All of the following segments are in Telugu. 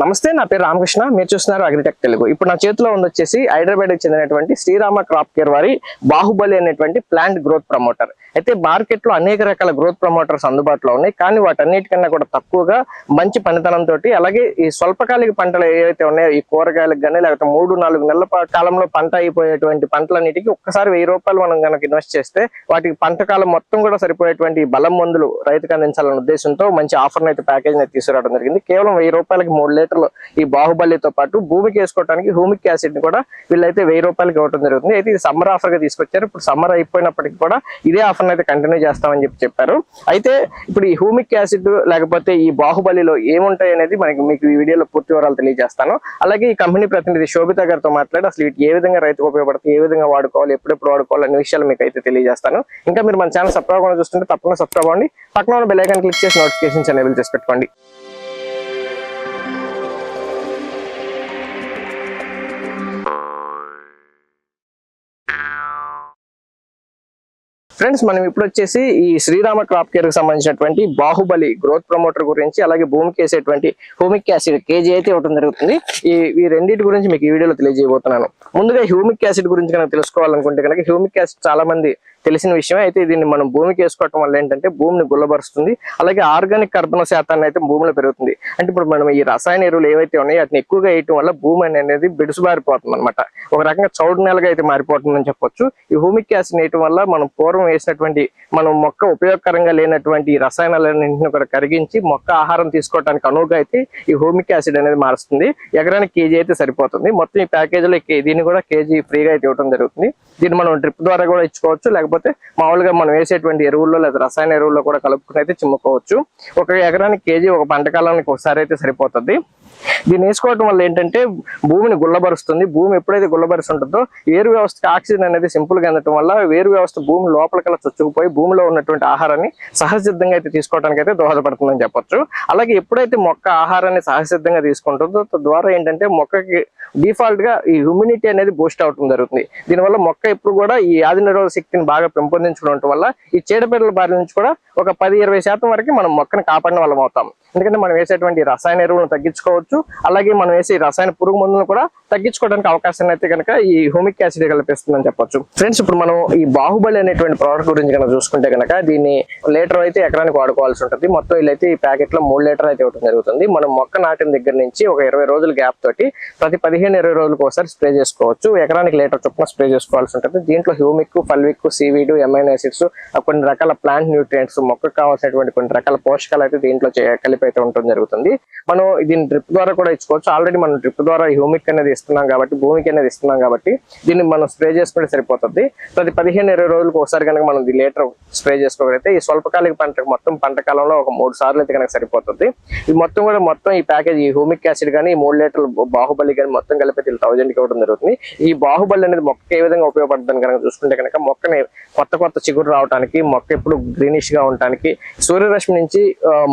నమస్తే నా పేరు రామకృష్ణ. మీరు చూస్తున్నారు అగ్రిటెక్ తెలుగు. ఇప్పుడు నా చేతిలో ఉంది వచ్చేసి హైదరాబాద్కి చెందినటువంటి శ్రీరామ క్రాప్ కేర్ వారి బాహుబలి అనేటువంటి ప్లాంట్ గ్రోత్ ప్రమోటర్. అయితే మార్కెట్లో అనేక రకాల గ్రోత్ ప్రమోటర్స్ అందుబాటులో ఉన్నాయి. కానీ వాటన్నిటికన్నా కూడా తక్కువగా మంచి పనితనంతో అలాగే ఈ స్వల్పకాలిక పంటలు ఏవైతే ఉన్నాయో ఈ కూరగాయలకు కానీ లేకపోతే మూడు నాలుగు నెలల కాలంలో పంట అయిపోయేటువంటి పంటలన్నిటికీ ఒక్కసారి వెయ్యి రూపాయలు మనం కనుక ఇన్వెస్ట్ చేస్తే వాటికి పంట కాలం మొత్తం కూడా సరిపోయేటువంటి బలం మందులు రైతుకు అందించాలనే ఉద్దేశంతో మంచి ఆఫర్ అయితే ప్యాకేజ్ అయితే తీసుకురావడం జరిగింది. కేవలం వెయ్యి రూపాయలకి మూడు లీటర్లు ఈ బాహుబలితో పాటు భూమికి వేసుకోవడానికి హ్యూమిక్ యాసిడ్ని కూడా వీళ్ళైతే వెయ్యి రూపాయలకి ఇవ్వడం జరుగుతుంది. అయితే ఇది సమ్మర్ ఆఫర్గా తీసుకొచ్చారు. ఇప్పుడు సమ్మర్ అయిపోయినప్పటికీ కూడా ఇదే ఆఫర్ అయితే కంటిన్యూ చేస్తామని చెప్పి చెప్పారు. అయితే ఇప్పుడు ఈ హ్యూమిక్ యాసిడ్ లేకపోతే ఈ బాహుబలిలో ఏముంటాయి అనేది మనకి మీకు ఈ వీడియోలో పూర్తి వివరాలు తెలియజేస్తాను. అలాగే ఈ కంపెనీ ప్రతినిధి శోభిత గారితో మాట్లాడి అసలు ఏ విధంగా రైతుకు ఉపయోగపడతాయి ఏ విధంగా వాడుకోవాలి ఎప్పుడెప్పుడు వాడుకోవాలి అనే విషయాలు మీకు అయితే తెలియజేస్తాను. ఇంకా మీరు మన ఛానల్ సబ్స్క్రైబ్ కూడా చూస్తుంటే తప్పకుండా సబ్స్క్రైబ్ అవ్వండి. పక్కన ఉన్న బెల్ ఐకాన్ క్లిక్ చేసి నోటిఫికేషన్స్ ఎనేబుల్ చేసి పెట్టుకోండి. ఫ్రెండ్స్ మనం ఇప్పుడు వచ్చేసి ఈ శ్రీరామ క్రాప్ కేర్కి సంబంధించినటువంటి బాహుబలి గ్రోత్ ప్రమోటర్ గురించి అలాగే భూమికి వేసేటువంటి హ్యూమిక్ యాసిడ్ కేజీ అయితే ఇవ్వడం జరుగుతుంది. ఈ ఈ రెండింటి గురించి మీకు ఈ వీడియోలో తెలియజేయబోతున్నాను. ముందుగా హ్యూమిక్ యాసిడ్ గురించి కనుక తెలుసుకోవాలనుకుంటే కనుక హ్యూమిక్ యాసిడ్ చాలా మంది తెలిసిన విషయం అయితే దీన్ని మనం భూమికి వేసుకోవటం వల్ల ఏంటంటే భూమిని గుల్లబరుస్తుంది. అలాగే ఆర్గానిక్ కర్బన శాతాన్ని అయితే భూమిలో పెరుగుతుంది. అంటే ఇప్పుడు మనం ఈ రసాయన ఎరువులు ఏవైతే ఉన్నాయో వాటిని ఎక్కువగా వేయటం వల్ల భూమి అనేది బిడుసుబారిపోతుంది అనమాట ఒక రకంగా చౌడు నేలగా అయితే మారిపోతుందని చెప్పొచ్చు. ఈ హ్యూమిక్ యాసిడ్ వేయటం వల్ల మనం పూర్వం వేసినటువంటి మనం మొక్క ఉపయోగకరంగా లేనటువంటి ఈ రసాయనాలన్నింటిని కూడా కరిగించి మొక్క ఆహారం తీసుకోవడానికి అనువుగా అయితే ఈ హ్యూమిక్ యాసిడ్ అనేది మారుస్తుంది. ఎకరానికి కేజీ అయితే సరిపోతుంది. మొత్తం ఈ ప్యాకేజీలో దీన్ని కూడా కేజీ ఫ్రీగా అయితే ఇవ్వడం జరుగుతుంది. దీన్ని మనం డ్రిప్ ద్వారా కూడా ఇచ్చుకోవచ్చు. లేకపోతే మామూలుగా మనం వేసేటువంటి ఎరువుల్లో లేదా రసాయన ఎరువుల్లో కూడా కలుపుకుని అయితే చిమ్ముకోవచ్చు. ఒక ఎకరానికి కేజీ ఒక పంట కాలానికి ఒకసారి అయితే సరిపోతుంది. దీన్ని వేసుకోవడం వల్ల ఏంటంటే భూమిని గుల్లబరుస్తుంది. భూమి ఎప్పుడైతే గుల్లబరుస్తుంటుందో వేరు వ్యవస్థకి ఆక్సిజన్ అనేది సింపుల్గా అందటం వల్ల వేరు వ్యవస్థ భూమి లోపలికల్లా చొచ్చుకుపోయి భూమిలో ఉన్నటువంటి ఆహారాన్ని సహజసిద్ధంగా అయితే తీసుకోవడానికి అయితే దోహదపడుతుందని చెప్పొచ్చు. అలాగే ఎప్పుడైతే మొక్క ఆహారాన్ని సహజసిద్ధంగా తీసుకుంటుందో తద్వారా ఏంటంటే మొక్కకి డిఫాల్ట్గా ఈ హ్యూమినిటీ అనేది బూస్ట్ అవటం జరుగుతుంది. దీనివల్ల మొక్క ఎప్పుడు కూడా ఈ ఆది శక్తిని బాగా పెంపొందించుకోవడం వల్ల ఈ చీడపీడల బారి నుంచి కూడా ఒక పది ఇరవై శాతం వరకు మనం మొక్కని కాపాడిన వాళ్ళం అవుతాం. ఎందుకంటే మనం వేసేటువంటి రసాయన ఎరువులను తగ్గించుకోవచ్చు. అలాగే మనం వేసే రసాయన పురుగు మందులను కూడా తగ్గించుకోవడానికి అవకాశం అయితే కనుక ఈ హ్యూమిక్ యాసిడ్ కల్పిస్తుందని చెప్పొచ్చు. ఫ్రెండ్స్ ఇప్పుడు మనం ఈ బాహుబలి అనేటువంటి ప్రోడక్ట్ గురించి కనుక చూసుకుంటే కనుక దీన్ని లీటర్ అయితే ఎకరానికి వాడుకోవాల్సి ఉంటుంది. మొత్తం వీళ్ళైతే ఈ ప్యాకెట్లో మూడు లీటర్ అయితే ఇవ్వడం జరుగుతుంది. మనం మొక్క నాటిన దగ్గర నుంచి ఒక ఇరవై రోజుల గ్యాప్ తోటి ప్రతి పదిహేను ఇరవై రోజులకు ఒకసారి స్ప్రే చేసుకోవచ్చు. ఎకరానికి లీటర్ చొప్పున స్ప్రే చేసుకోవాల్సి ఉంటుంది. దీంట్లో humic fulvic seaweed amino acids కొన్ని రకాల ప్లాంట్ న్యూట్రియంట్స్ మొక్కకు కావాల్సినటువంటి కొన్ని రకాల పోషకాలు అయితే దీంట్లో చే- కలిపి అయితే ఉండటం జరుగుతుంది. మనం దీని డ్రిప్ ద్వారా కూడా ఇచ్చుకోవచ్చు. ఆల్రెడీ మనం డ్రిప్ ద్వారా హ్యూమిక్ అనేది ఇస్తున్నాం కాబట్టి భూమికి అనేది ఇస్తున్నాం కాబట్టి దీన్ని మనం స్ప్రే చేసుకుంటే సరిపోతుంది. ప్రతి పదిహేను ఇరవై రోజులకు ఒకసారి కనుక మనం లీటర్ స్ప్రే చేసుకోగలిగితే ఈ స్వల్పకాలిక పంటకు మొత్తం పంట కాలంలో ఒక మూడు సార్లు అయితే కనుక సరిపోతుంది. ఇది మొత్తం కూడా మొత్తం ఈ ప్యాకేజ్ ఈ హ్యూమిక్ యాసిడ్ కానీ ఈ మూడు లీటర్లు బాహుబలి కానీ మొత్తం కలిపి థౌజండ్కి ఇవ్వడం జరుగుతుంది. ఈ బాహుబలి అనేది మొక్కకి ఏ విధంగా ఉపయోగపడుతుంది కనుక చూసుకుంటే కనుక మొక్కని కొత్త కొత్త చిగురు రావడానికి మొక్క ఎప్పుడు గ్రీనిష్గా ఉండటానికి సూర్యరశ్మి నుంచి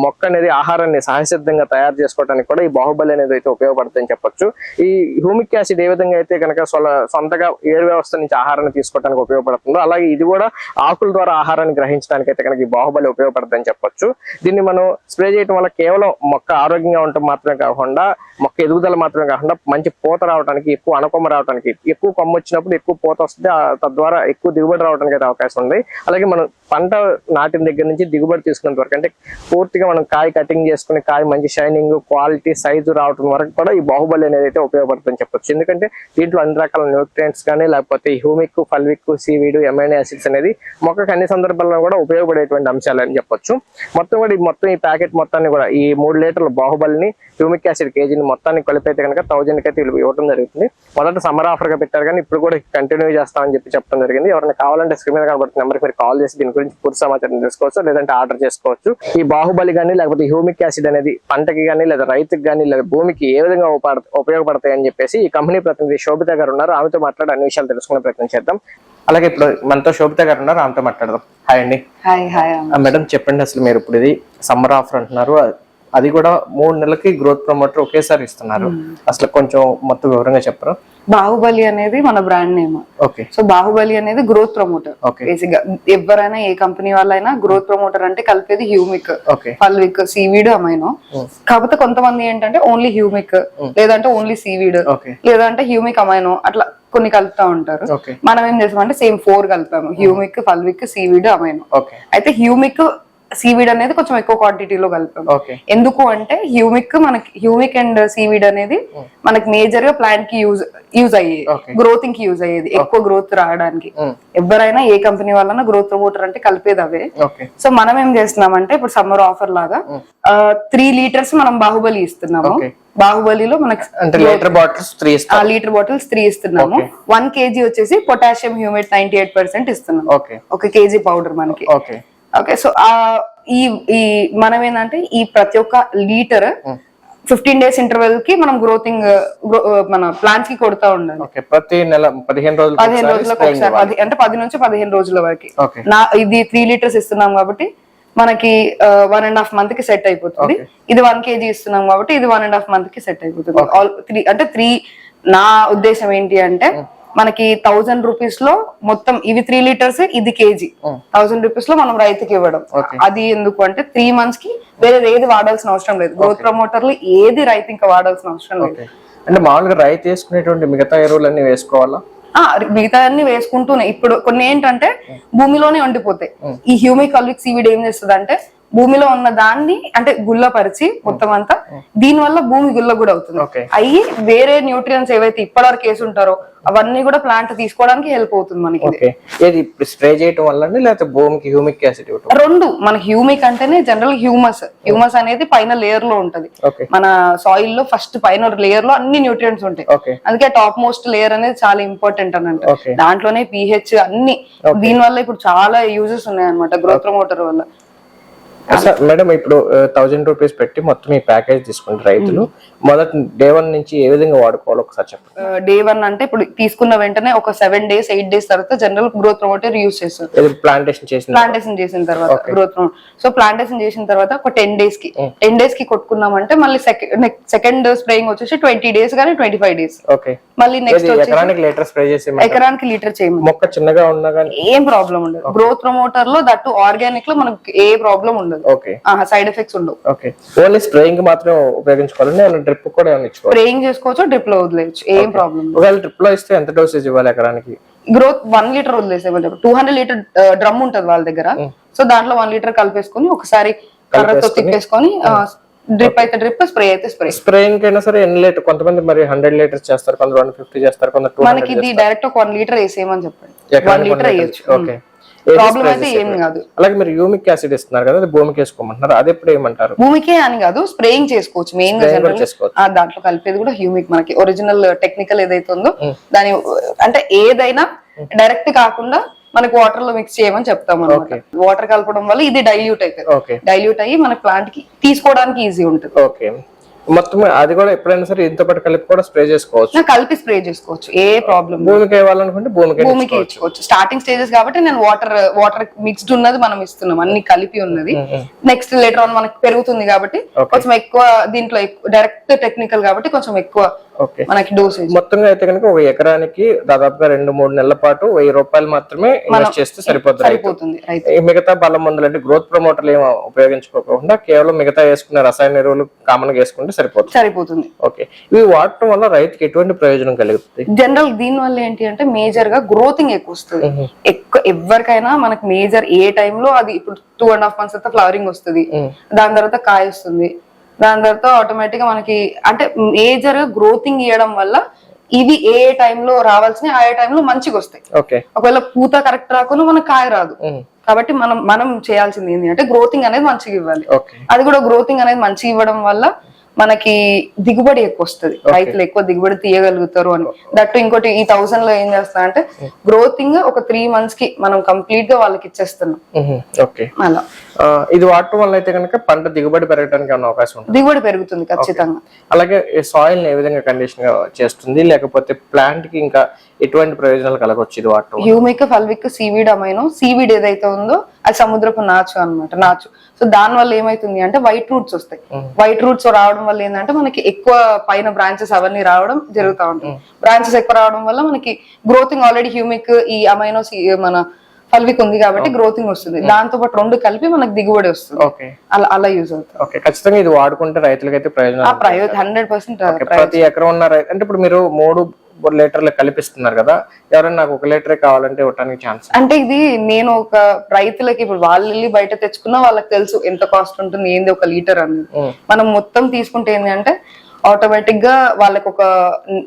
మొక్క అనేది ఆహారాన్ని సహసిద్ధంగా తయారు చేసుకోవడానికి కూడా ఈ బాహుబలి అనేది అయితే ఉపయోగపడుతుందని చెప్పొచ్చు. ఈ హ్యూమిక్ యాసిడ్ ఏ విధంగా అయితే కనుక సొల- సొంతగా ఏరు వ్యవస్థ నుంచి ఆహారాన్ని తీసుకోవడానికి ఉపయోగపడుతుందో అలాగే ఇది కూడా ఆకుల ద్వారా ఆహారాన్ని గ్రహించడానికి అయితే కనుక ఈ బాహుబలి ఉపయోగపడుతుందని చెప్పొచ్చు. దీన్ని మనం స్ప్రే చేయడం వల్ల కేవలం మొక్క ఆరోగ్యంగా ఉండటం మాత్రమే కాకుండా మొక్క ఎదుగుదల మాత్రమే కాకుండా మంచి పూత రావడానికి ఎక్కువ అనకొమ్మ రావడానికి ఎక్కువ కొమ్మ వచ్చినప్పుడు ఎక్కువ పూత వస్తుంది ఆ తద్వారా ఎక్కువ దిగుబడి రావడానికి అయితే అవకాశం ఉంది. అలాగే మనం పంట నాటిన దగ్గర నుంచి దిగుబడి తీసుకునేంత వరకు అంటే పూర్తిగా మనం కాయ కటింగ్ చేసుకుని కాయ మంచి షైనింగ్ క్వాలిటీ సైజు రావడం వరకు కూడా ఈ బాహుబలి అనేది అయితే ఉపయోగపడుతుందని చెప్పొచ్చు. ఎందుకంటే దీంట్లో అన్ని రకాల న్యూట్రియంట్స్ కానీ లేకపోతే humic fulvic seaweed amino acids అనేది మొక్కకు అన్ని సందర్భాల్లో కూడా ఉపయోగపడేటువంటి అంశాలు అని చెప్పొచ్చు. మొత్తం కూడా మొత్తం ఈ ప్యాకెట్ మొత్తాన్ని కూడా ఈ మూడు లీటర్ల బాహుబలిని హ్యూమిక్ యాసిడ్ కేజీని మొత్తాన్ని కలిపైతే కనుక థౌజండ్కి అయితే ఇవ్వడం జరుగుతుంది. మొదట సమ్మర్ ఆఫర్గా పెట్టారు కానీ ఇప్పుడు కూడా కంటిన్యూ చేస్తామని చెప్పి చెప్పడం జరిగింది. ఎవరైనా కావాలంటే స్క్రీన్ మీద కనబడుతున్న నెంబర్కి మీరు కాల్ చేసి దీని గురించి పూర్తి సమాచారం తెలుసుకోవచ్చు లేదంటే ఆర్డర్ చేసుకోవచ్చు. ఈ బాహుబలి కానీ లేకపోతే హ్యూమిక్ యాసిడ్ అనేది పంటకి కానీ లేదా రైతుకి కానీ లేదా భూమికి ఏ విధంగా ఉపయోగ- ఉపయోగపడతాయి అని చెప్పేసి ఈ కంపెనీ ప్రతినిధి శోభిత గారు ఉన్నారు. ఆమెతో మాట్లాడి అన్ని విషయాలు తెలుసుకునే ప్రయత్నం చేద్దాం. అలాగే ఇప్పుడు మనతో శోభిత గారు ఉన్నారు ఆమెతో మాట్లాడదాం. హాయ్ అండి. హాయ్ హాయ్ ఆ, మేడం చెప్పండి అసలు మీరు ఇప్పుడు ఇది సమ్మర్ ఆఫర్ అంటున్నారు. అది కూడా మూడు నెలలకి గ్రోత్ ప్రమోటర్ ఒకేసారి ఇస్తున్నారు. అసలు కొంచెం మొత్తం వివరంగా చెప్పరు? బాహుబలి అనేది మన brand name okay so Baahubali అనేది గ్రోత్ ప్రమోటర్ Okay. బేసిక్గా ఎవరైనా ఏ కంపెనీ వాళ్ళైనా గ్రోత్ ప్రమోటర్ అంటే కలిపేది humic okay fulvic seaweed amino కాకపోతే కొంతమంది ఏంటంటే ఓన్లీ హ్యూమిక్ లేదంటే ఓన్లీ సీవీడ్ లేదంటే హ్యూమిక్ అమైనో అట్లా కొన్ని కలుపుతా ఉంటారు. మనం ఏం చేస్తామంటే సేమ్ ఫోర్ కలిపాము హ్యూమిక్ ఫల్విక్ సీవీడ్ అమైనో అయితే హ్యూమిక్ సీవీడ్ అనేది కొంచెం ఎక్కువ క్వాంటిటీలో కలిపాము ఓకే. ఎందుకు అంటే హ్యూమిక్ మనకి హ్యూమిక్ అండ్ సీవీడ్ అనేది మనకి మేజర్గా ప్లాంట్కి యూజ్ యూజ్ అయ్యేది. గ్రోతింగ్కి యూజ్ అయ్యేది. ఎక్కువ గ్రోత్ రావడానికి. ఎవరైనా ఏ కంపెనీ వాళ్ళైనా గ్రోత్ ప్రమోటర్ అంటే కలిపేది అవే. సో మనం ఏం చేస్తున్నామంటే ఇప్పుడు సమ్మర్ ఆఫర్ లాగా త్రీ లీటర్స్ మనం బాహుబలి ఇస్తున్నాము. బాహుబలిలో మనకి లీటర్ బాటిల్స్ త్రీ ఆ లీటర్ బాటిల్స్ త్రీ ఇస్తున్నాము. వన్ కేజీ వచ్చేసి potassium humate ninety eight percent ఇస్తున్నాం. ఓకే. ఒక కేజీ పౌడర్ మనకి. ఓకే సో ఆ ఈ ఈ మనం ఏంటంటే ఈ ప్రతి ఒక్క లీటర్ ఫిఫ్టీన్ డేస్ ఇంటర్వెల్కి మనం గ్రోతింగ్ మన ప్లాంట్స్కి కొడుతూ ఉండాలి. ప్రతి నెల పదిహేను రోజులు పదిహేను రోజులకు ఒకసారి పది అంటే పది నుంచి పదిహేను రోజుల వరకు. నా ఇది త్రీ లీటర్స్ ఇస్తున్నాం కాబట్టి మనకి వన్ అండ్ హాఫ్ మంత్కి సెట్ అయిపోతుంది. ఇది వన్ కేజీ ఇస్తున్నాం కాబట్టి ఇది వన్ అండ్ హాఫ్ మంత్కి సెట్ అయిపోతుంది. ఆల్ త్రీ అంటే త్రీ నా ఉద్దేశం ఏంటి అంటే మనకి థౌసండ్ రూపీస్లో మొత్తం ఇవి త్రీ లీటర్స్ ఇది కేజీ థౌసండ్ రూపీస్లో మనం రైతుకి ఇవ్వడం. అది ఎందుకు అంటే త్రీ మంత్స్కి వేరే ఏది వాడాల్సిన అవసరం లేదు. గ్రోత్ ప్రమోటర్లు ఏది రైతు ఇంకా వాడాల్సిన అవసరం లేదు. అంటే మామూలుగా రైతు వేసుకునేటువంటి మిగతా ఎరువులన్నీ వేసుకోవాలా? ఆ మిగతా అన్ని వేసుకుంటూనే. ఇప్పుడు కొన్ని ఏంటంటే భూమిలోనే ఉండిపోతాయి. ఈ హ్యూమిక్ అల్విక్ సీవిడ్ ఏం చేస్తుంది అంటే భూమిలో ఉన్న దాన్ని అంటే గుల్లపరిచి మొత్తం అంతా దీని వల్ల భూమి గుల్ల కూడా అవుతుంది. అయ్యి వేరే న్యూట్రియన్స్ ఏవైతే ఇప్పటివరకు వేసి ఉంటారో అవన్నీ కూడా ప్లాంట్ తీసుకోవడానికి హెల్ప్ అవుతుంది మనకి స్ప్రే చేయటం వల్ల లేకపోతే భూమికి హ్యూమిక్ యాసిడ్ రెండు మన హ్యూమిక్ అంటేనే జనరల్ హ్యూమస్ హ్యూమస్ అనేది పైన లేయర్లో ఉంటది. మన సాయిల్లో ఫస్ట్ పైన లేయర్లో అన్ని న్యూట్రియంట్స్ ఉంటాయి. అందుకే టాప్ మోస్ట్ లేయర్ అనేది చాలా ఇంపార్టెంట్ అని దాంట్లోనే పిహెచ్ అన్ని. దీని వల్ల ఇప్పుడు చాలా యూజెస్ ఉన్నాయి అనమాట గ్రోత్ ప్రమోటర్ వల్ల. సార్ మేడం ఇప్పుడు థౌజండ్ రూపీస్ పెట్టి మొత్తం ఈ ప్యాకేజ్ తీసుకుంటే రైతులు. మొదటి డే వన్ నుంచి ఏ విధంగా వాడుకోవాలో ఒకసారి చెప్పండి. డే వన్ అంటే ఇప్పుడు తీసుకున్న వెంటనే ఒక సెవెన్ డేస్ ఎయిట్ డేస్ తర్వాత జనరల్ గ్రోత్ ప్రమోటర్ యూజ్ చేస్తారు. ప్లాంటేషన్ చేసిన ప్లాంటేషన్ చేసిన తర్వాత గ్రోత్ సో ప్లాంటేషన్ చేసిన తర్వాత ఒక టెన్ డేస్కి టెన్ డేస్కి కొట్టుకున్నామంటే మళ్ళీ సెకండ్ స్ప్రేయింగ్ వచ్చేసి ట్వంటీ డేస్ కానీ ట్వంటీ ఫైవ్ డేస్ ఓకే మళ్ళీ నెక్స్ట్ ఎకరానికి లీటర్ స్ప్రే చేసి ఎకరానికి లీటర్ చేయమని మొక్క చిన్నగా ఉన్నా కానీ ఏం ప్రాబ్లం ఉండదు. గ్రోత్ ప్రమోటర్లో దట్టు ఆర్గానిక్లో మనకి ఏ ప్రాబ్లం ఉండదు. ఓకే సైడ్ ఎఫెక్ట్స్ ఉండవు. ఓకే ఓన్లీ స్ప్రేయింగ్ మాత్రం ఉపయోగించుకోవాలండి డ్రిప్ కూడా స్ప్రేయింగ్ చేసుకోవచ్చు డ్రిప్లో వదిలేయచ్చు ఏం ప్రాబ్లం ఒకవేళ డ్రిప్లో ఇస్తే ఎంత డోసేజ్ ఇవ్వాలి ఎకరానికి? గ్రోత్ వన్ లీటర్ చెప్పి టూ హండ్రెడ్ లీటర్ డ్రమ్ ఉంటది వాళ్ళ దగ్గర. సో దాంట్లో వన్ లీటర్ కలిపేసుకొని ఒకసారి కర్రతో తిప్పేసుకొని డ్రిప్ అయితే డ్రిప్ స్ప్రే అయితే స్ప్రే స్ప్రేయింగ్ అయినా సరే ఎన్ని లీటర్ కొంతమంది మరి హండ్రెడ్ లీటర్స్ చేస్తారు కొందరు వన్ ఫిఫ్టీ చేస్తారు కొందరు టూ మనకి ఇది డైరెక్ట్ ఒక వన్ లీటర్ వేసేయమని చెప్పండి. వన్ లీటర్ వేయచ్చు. ఓకే ప్రాబ్లం అయితే ఏం కాదు. అలాగే మీరు యూమిక్ యాసిడ్ ఇస్తున్నారు కదా అది భూమికి వేసుకోమంటున్నారు. అది ఎప్పుడు ఏమంటారు భూమికే అని కాదు స్ప్రేయింగ్ చేసుకోవచ్చు మెయిన్గా దాంట్లో కలిపేది కూడా హ్యూమిక్ మనకి. ఒరిజినల్ టెక్నికల్ ఏదైతే ఉందో దాని అంటే ఏదైనా డైరెక్ట్ కాకుండా మనకి వాటర్లో మిక్స్ చేయమని చెప్తాం అనమాట వాటర్ కలపడం వల్ల ఇది డైల్యూట్ అవుతుంది ఓకే డైల్యూట్ అయ్యి మన ప్లాంట్కి తీసుకోవడానికి ఈజీ ఉంటుంది. ఓకే మొత్తం అది కూడా ఎప్పుడైనా సరే ఇంత పాటు కలిపి కూడా స్ప్రే చేసుకోవచ్చు. కలిపి స్ప్రే చేసుకోవచ్చు. ఏ ప్రాబ్లం భూమికి వేయాలనుకుంటే భూమికి భూమికి ఇచ్చుకోవచ్చు. స్టార్టింగ్ స్టేజెస్ కాబట్టి నేను వాటర్ వాటర్ మిక్స్డ్ ఉన్నది మనం ఇస్తున్నాం. అన్ని కలిపి ఉన్నది. నెక్స్ట్ లేటర్ ఆన్ మనకి పెరుగుతుంది కాబట్టి కొంచెం ఎక్కువ దీంట్లో డైరెక్ట్ టెక్నికల్ కాబట్టి కొంచెం ఎక్కువ మనకి డోసేజ్ మొత్తంగా అయితే కనుక ఒక ఎకరానికి దాదాపుగా రెండు మూడు నెలల పాటు వెయ్యి రూపాయలు మాత్రమే ఇన్వెస్ట్ చేస్తే సరిపోతుంది. సరిపోతుంది మిగతా బలం మందులు అంటే గ్రోత్ ప్రమోటర్లు ఏమో ఉపయోగించుకోకుండా కేవలం మిగతా వేసుకునే రసాయన ఎరువులు కామన్గా వేసుకుంటే సరిపోతుంది. సరిపోతుంది. ఓకే. ఇవి వాడటం వల్ల రైతుకి ఎటువంటి ప్రయోజనం కలుగుతుంది? జనరల్ దీని వల్ల ఏంటి అంటే మేజర్గా గ్రోతింగ్ ఎక్కువ వస్తుంది. ఎక్కువ ఎవరికైనా మనకి మేజర్ ఏ టైంలో అది ఇప్పుడు టూ అండ్ హాఫ్ మంత్స్ తర్వాత ఫ్లవరింగ్ వస్తుంది. దాని తర్వాత కాయ వస్తుంది. దాని తర్వాత ఆటోమేటిక్గా మనకి అంటే మేజర్గా గ్రోతింగ్ ఇవ్వడం వల్ల ఇవి ఏ టైంలో రావాల్సినవి ఆ టైంలో మంచిగా వస్తాయి. ఓకే. ఒకవేళ పూత కరెక్ట్ రాకుండా మనకు కాయ రాదు. కాబట్టి మనం మనం చేయాల్సింది ఏంటి అంటే గ్రోతింగ్ అనేది మంచిగా ఇవ్వాలి. అది కూడా గ్రోతింగ్ అనేది మంచిగా ఇవ్వడం వల్ల మనకి దిగుబడి ఎక్కువ వస్తుంది. రైతులు ఎక్కువ దిగుబడి తీయగలుగుతారు అని. దట్టు ఇంకోటి ఈ థౌసండ్లో ఏం చేస్తా అంటే గ్రోతింగ్ ఒక త్రీ మంత్స్కి మనం కంప్లీట్గా వాళ్ళకి ఇచ్చేస్తున్నాం. ఓకే. అలా. ఇది వాడటం వల్ల అయితే కనుక పంట దిగుబడి పెరగడానికి అవకాశం ఉంటుంది? దిగుబడి పెరుగుతుంది ఖచ్చితంగా. అలాగే సాయిల్ ఏ విధంగా కండిషన్గా చేస్తుంది? లేకపోతే ప్లాంట్కి ఇంకా ఎటువంటి ప్రయోజనాలు కలగవచ్చు ఇది వాడటం వల్ల? Humic fulvic seaweed amino seaweed ఏదైతే ఉందో అది సముద్రపు నాచు అన్నమాట నాచు. సో దాని వల్ల ఏమైతుంది అంటే వైట్ రూట్స్ వస్తాయి. వైట్ రూట్స్ రావడం వల్ల ఏంటంటే మనకి ఎక్కువ పైన బ్రాంచెస్ అవన్నీ రావడం జరుగుతూ ఉంటాయి. బ్రాంచెస్ ఎక్కువ రావడం వల్ల మనకి గ్రోతింగ్ ఆల్రెడీ హ్యూమిక్ ఈ అమైనో మన ఫల్విక్ ఉంది కాబట్టి గ్రోతింగ్ వస్తుంది. దాంతో పాటు రెండు కలిపి మనకి దిగుబడి వస్తుంది. ఓకే. అలా అలా యూజ్ అవుతుంది. ఓకే. ఖచ్చితంగా ఇది వాడుకుంటే ప్రయోజనం ఆ ప్రయోజనం హండ్రెడ్ పర్సెంట్ ప్రతి ఎకరం ఉన్న రై- అంటే ఇప్పుడు మీరు మూడు లీటర్లు కల్పిస్తున్నారు కదా ఎవరైనా నాకు ఒక లీటరే కావాలంటే ఇవ్వడానికి ఛాన్స్ అంటే ఇది నేను ఒక రైతులకి ఇప్పుడు వాళ్ళు వెళ్ళి బయట తెచ్చుకున్నా వాళ్ళకి తెలుసు ఎంత కాస్ట్ ఉంటుంది ఏంది ఒక లీటర్ ఉమ్. మనం మొత్తం తీసుకుంటే ఏంది అంటే ఆటోమేటిక్గా వాళ్ళకి ఒక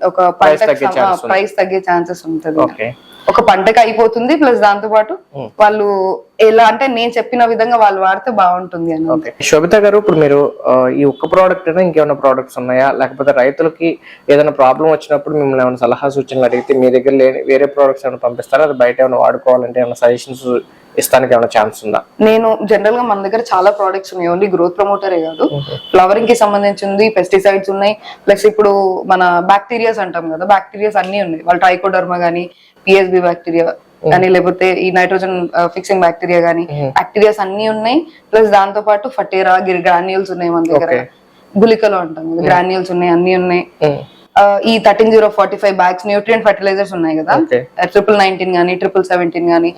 ఒక. ప్రైస్ తగ్గే ఛాన్సెస్ ఉంటుంది ఓకే ఒక పంటకి అయిపోతుంది ప్లస్ దాంతో పాటు వాళ్ళు ఎలా అంటే నేను చెప్పిన విధంగా వాళ్ళు వాడితే బాగుంటుంది అని. ఓకే. శోభిత గారు ఇప్పుడు మీరు ఈ ఒక్క ప్రోడక్ట్ అయినా ఇంకేమైనా ప్రోడక్ట్స్ ఉన్నాయా? లేకపోతే రైతులకి ఏదైనా ప్రాబ్లం వచ్చినప్పుడు మిమ్మల్ని ఏమైనా సలహా సూచనలు అడిగితే మీ దగ్గర లేని వేరే ప్రోడక్ట్స్ ఏమైనా పంపిస్తారా? అది బయట ఏమైనా వాడుకోవాలంటే ఏమైనా సజెషన్స్ ఇస్తానికి ఏమైనా ఛాన్స్ ఉందా? నేను జనరల్గా మన దగ్గర చాలా ప్రోడక్ట్స్ ఉన్నాయి. ఓన్లీ గ్రోత్ ప్రమోటరే కాదు. ఫ్లవరింగ్కి సంబంధించింది పెస్టిసైడ్స్ ఉన్నాయి. ప్లస్ ఇప్పుడు మన బ్యాక్టీరియాస్ అంటాం కదా బ్యాక్టీరియాస్ అన్ని ఉన్నాయి. వాళ్ళు ట్రైకోడర్మా గానీ పిఎస్బి బ్యాక్టీరియా కానీ లేకపోతే ఈ నైట్రోజన్ ఫిక్సింగ్ బ్యాక్టీరియా గానీ బ్యాక్టీరియాస్ అన్ని ఉన్నాయి. ప్లస్ దాంతో పాటు ఫటేరా గ్రాన్యూల్స్ ఉన్నాయి మన దగ్గర. గులికలో అంటాం గ్రాన్యూల్స్ ఉన్నాయి అన్ని ఉన్నాయి. ఈ thirteen zero forty five bags nutrient fertilisers ఉన్నాయి కదా. ట్రిపుల్ నైన్టీన్ గానీ ట్రిపుల్ సెవెంటీన్ గానీ.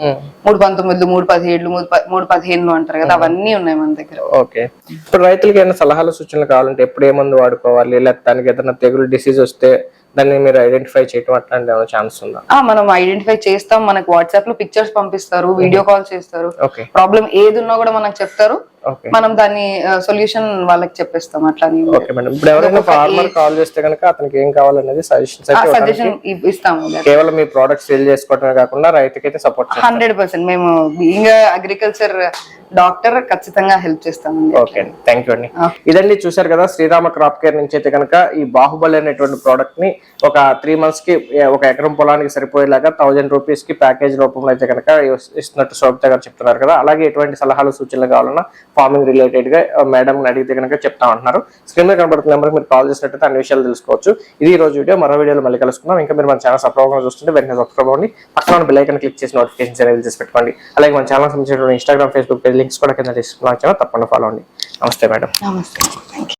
మూడు పంతొమ్మిది మూడు పదిహేడు మూడు ప- మూడు పదిహేనులు అంటారు కదా అవన్నీ ఉన్నాయి మన దగ్గర. ఓకే ఇప్పుడు రైతులకి ఏమైనా సలహాలు సూచనలు కావాలంటే ఎప్పుడు ఏ మందు వాడుకోవాలి? లేకపోతే దానికి ఏదైనా తెగులు డిసీజ్ వస్తే దాన్ని మీరు ఐడెంటిఫై చేయడం అట్లాంటి ఛాన్స్ ఉందా? మనం ఐడెంటిఫై చేస్తాం. మనకు వాట్సాప్లో పిక్చర్స్ పంపిస్తారు వీడియో కాల్ చేస్తారు. ప్రాబ్లం ఏది ఉన్నా కూడా మనకు చెప్తారు. మనం దాన్ని సొల్యూషన్ వాళ్ళకి చెప్పేస్తాం అట్లా ఇప్పుడు ఎవరైనా ఫార్మర్ కాల్ చేస్తే కనుక అతనికి ఏం కావాలనేది సజెషన్ ఇస్తాము. కేవలం మీ ప్రోడక్ట్ సేల్ చేసుకోవడమే కాకుండా రైతుకైతే సపోర్ట్ హండ్రెడ్ పర్సెంట్. మేము బీయింగ్ అగ్రికల్చర్ డాక్టర్ ఖచ్చితంగా హెల్ప్ చేస్తామండి. ఓకే థ్యాంక్ యూ అండి. ఇదండి చూశారు కదా శ్రీరామ క్రాప్ కేర్ నుంచి అయితే కనుక ఈ బాహుబలి అనేటువంటి ప్రోడక్ట్ని ఒక త్రీ మంత్స్కి ఒక ఎకరం పొలానికి సరిపోయేలాగా థౌజండ్ రూపీస్కి ప్యాకేజ్ రూపంలో అయితే కనుక ఇస్- ఇస్తున్నట్టు శోభిత గారు చెప్తున్నారు కదా. అలాగే ఎటువంటి సలహాలు సూచనలు కావాలన్నా ఫార్మింగ్ రిలేటెడ్గా మేడం అడిగితే కనుక చెప్తా ఉంటున్నారు స్క్రీన్ మీద కనబడుతున్న నెంబర్ మీరు కాల్ చేసినట్టయితే అన్ని విషయాలు తెలుసుకోవచ్చు. ఇది ఈ రోజు వీడియో మరో వీడియోలో మళ్ళీ కలుసుకుందాం. ఇంకా మీరు మన ఛానల్ సబ్స్క్రైబ్ చూస్తుంటే వెంటనే సబ్స్క్రైబ్ అవ్వండి. పక్కన బెల్ ఐకన్ క్లిక్ చేసి నోటిఫికేషన్స్ అనేది చేసి పెట్టుకోండి. అలాగే మన ఛానల్ సంబంధించిన ఇన్స్టాగ్రామ్ ఫేస్బుక్ పేజ్ లింక్స్ కూడా కింద డిస్క్రిప్షన్ తప్పకుండా ఫాలో అండి నమస్తే మేడం నమస్తే. థ్యాంక్